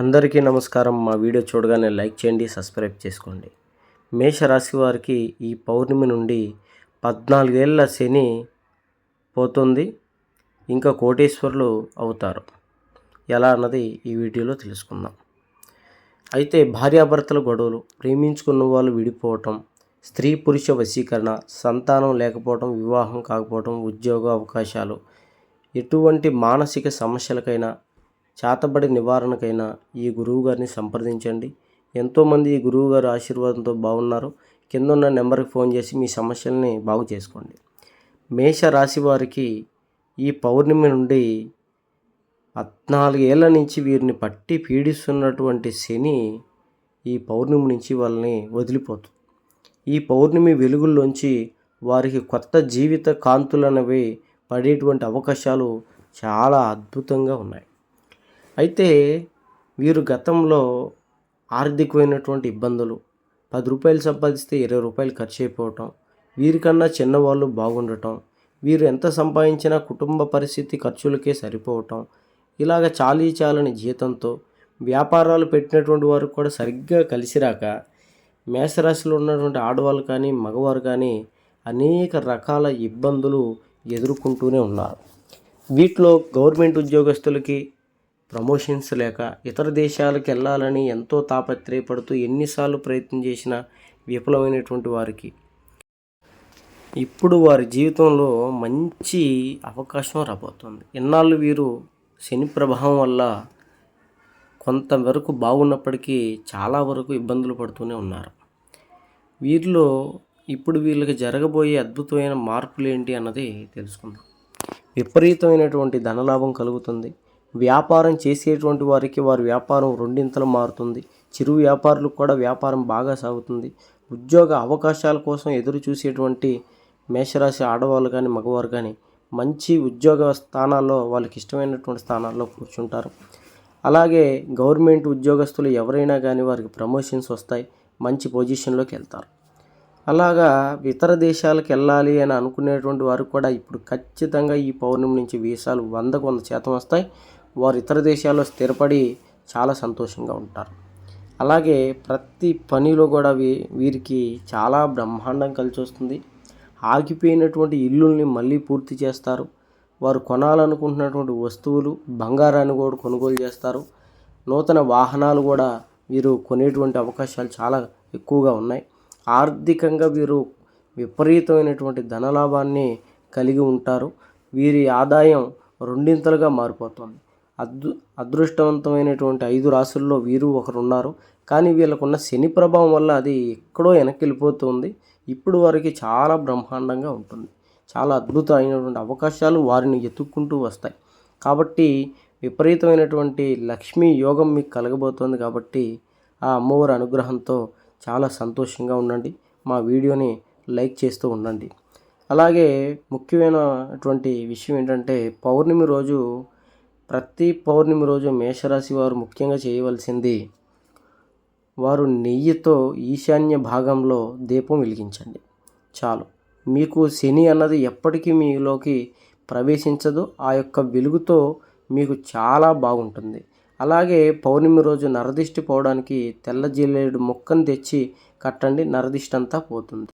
అందరికీ నమస్కారం. మా వీడియో చూడగానే లైక్ చేయండి సబ్స్క్రైబ్ చేసుకోండి. మేషరాశి వారికి ఈ పౌర్ణమి నుండి పద్నాలుగేళ్ళ శని పోతుంది. ఇంకా కోటేశ్వరులు అవుతారు. ఎలా అన్నది ఈ వీడియోలో తెలుసుకుందాం. అయితే భార్యాభర్తల గొడవలు ప్రేమించుకున్న వాళ్ళు విడిపోవటం స్త్రీ పురుష వశీకరణ సంతానం లేకపోవటం వివాహం కాకపోవటం ఉద్యోగ అవకాశాలు ఎటువంటి మానసిక సమస్యలకైనా చేతబడి నివారణకైనా ఈ గురువు గారిని సంప్రదించండి. ఎంతోమంది ఈ గురువు గారి ఆశీర్వాదంతో బాగున్నారు. కింద ఉన్న నెంబర్కి ఫోన్ చేసి మీ సమస్యల్ని బాగు చేసుకోండి. మేష రాశి వారికి ఈ పౌర్ణమి నుండి పద్నాలుగేళ్ళ నుంచి వీరిని పట్టి పీడిస్తున్నటువంటి శని ఈ పౌర్ణమి నుంచి వాళ్ళని వదిలిపోతుంది ఈ పౌర్ణమి వెలుగుల్లోంచి వారికి కొత్త జీవిత కాంతులనేవి పడేటువంటి అవకాశాలు చాలా అద్భుతంగా ఉన్నాయి. అయితే వీరు గతంలో ఆర్థికమైనటువంటి ఇబ్బందులు. పది రూపాయలు సంపాదిస్తే ఇరవై రూపాయలు ఖర్చు అయిపోవటం వీరికన్నా చిన్నవాళ్ళు బాగుండటం వీరు ఎంత సంపాదించినా కుటుంబ పరిస్థితి ఖర్చులకే సరిపోవటం ఇలాగ చాలీ చాలని జీతంతో వ్యాపారాలు పెట్టినటువంటి వారు కూడా సరిగ్గా కలిసిరాక మేషరాశిలో ఉన్నటువంటి ఆడవాళ్ళు కానీ మగవారు కానీ అనేక రకాల ఇబ్బందులు ఎదుర్కొంటూనే ఉన్నారు. వీటిలో గవర్నమెంట్ ఉద్యోగస్తులకి ప్రమోషన్స్ లేక ఇతర దేశాలకు వెళ్ళాలని ఎంతో తాపత్రయపడుతూ ఎన్నిసార్లు ప్రయత్నం చేసినా విఫలమైనటువంటి వారికి. ఇప్పుడు వారి జీవితంలో మంచి అవకాశం రాబోతుంది. ఇన్నాళ్ళు వీరు శని ప్రభావం వల్ల కొంతవరకు బాగున్నప్పటికీ చాలా వరకు ఇబ్బందులు పడుతూనే ఉన్నారు. వీరిలో ఇప్పుడు వీళ్ళకి జరగబోయే అద్భుతమైన మార్పులు ఏంటి అన్నది తెలుసుకుందాం. విపరీతమైనటువంటి ధనలాభం కలుగుతుంది. వ్యాపారం చేసేటువంటి వారికి వారి వ్యాపారం రెండింతలు మారుతుంది. చిరు వ్యాపారులకు కూడా వ్యాపారం బాగా సాగుతుంది. ఉద్యోగ అవకాశాల కోసం ఎదురు చూసేటువంటి మేషరాశి ఆడవాళ్ళు కానీ మగవారు కానీ మంచి ఉద్యోగ స్థానాల్లో వాళ్ళకి ఇష్టమైనటువంటి స్థానాల్లో కూర్చుంటారు. అలాగే గవర్నమెంట్ ఉద్యోగస్తులు ఎవరైనా కానీ వారికి ప్రమోషన్స్ వస్తాయి. మంచి పొజిషన్లోకి వెళ్తారు. అలాగా ఇతర దేశాలకు వెళ్ళాలి అని అనుకునేటువంటి వారు కూడా ఇప్పుడు ఖచ్చితంగా ఈ పౌర్ణమి నుంచి వీసాలు వందకు వంద శాతం వస్తాయి. వారు ఇతర దేశాల్లో స్థిరపడి చాలా సంతోషంగా ఉంటారు. అలాగే ప్రతి పనిలో కూడా వీ వీరికి చాలా బ్రహ్మాండం కలిసి వస్తుంది. ఆగిపోయినటువంటి ఇల్లుల్ని మళ్ళీ పూర్తి చేస్తారు. వారు కొనాలనుకుంటున్నటువంటి వస్తువులు బంగారాన్ని కూడా కొనుగోలు చేస్తారు. నూతన వాహనాలు కూడా వీరు కొనేటువంటి అవకాశాలు చాలా ఎక్కువగా ఉన్నాయి. ఆర్థికంగా వీరు విపరీతమైనటువంటి ధనలాభాన్ని కలిగి ఉంటారు. వీరి ఆదాయం రెండింతలుగా మారిపోతుంది. అదృ అదృష్టవంతమైనటువంటి ఐదు రాసుల్లో వీరు ఒకరున్నారు. కానీ వీళ్ళకున్న శని ప్రభావం వల్ల అది ఎక్కడో వెనక్కి వెళ్ళిపోతుంది ఇప్పుడు వారికి చాలా బ్రహ్మాండంగా ఉంటుంది. చాలా అద్భుతమైనటువంటి అవకాశాలు వారిని ఎత్తుక్కుంటూ వస్తాయి. కాబట్టి విపరీతమైనటువంటి లక్ష్మీ యోగం మీకు కలగబోతోంది కాబట్టి ఆ అమ్మవారి అనుగ్రహంతో చాలా సంతోషంగా ఉండండి. మా వీడియోని లైక్ చేస్తూ ఉండండి. అలాగే ముఖ్యమైనటువంటి విషయం ఏంటంటే పౌర్ణమి రోజు ప్రతి పౌర్ణమి రోజు మేషరాశి వారు ముఖ్యంగా చేయవలసింది వారు నెయ్యితో ఈశాన్య భాగంలో దీపం వెలిగించండి. చాలు. మీకు శని అన్నది ఎప్పటికీ మీలోకి ప్రవేశించదు. ఆ యొక్క వెలుగుతో మీకు చాలా బాగుంటుంది. అలాగే పౌర్ణమి రోజు నరదిష్టి పోవడానికి తెల్ల జిల్లేడు ముక్కను తెచ్చి కట్టండి. నరదిష్టి అంతా పోతుంది.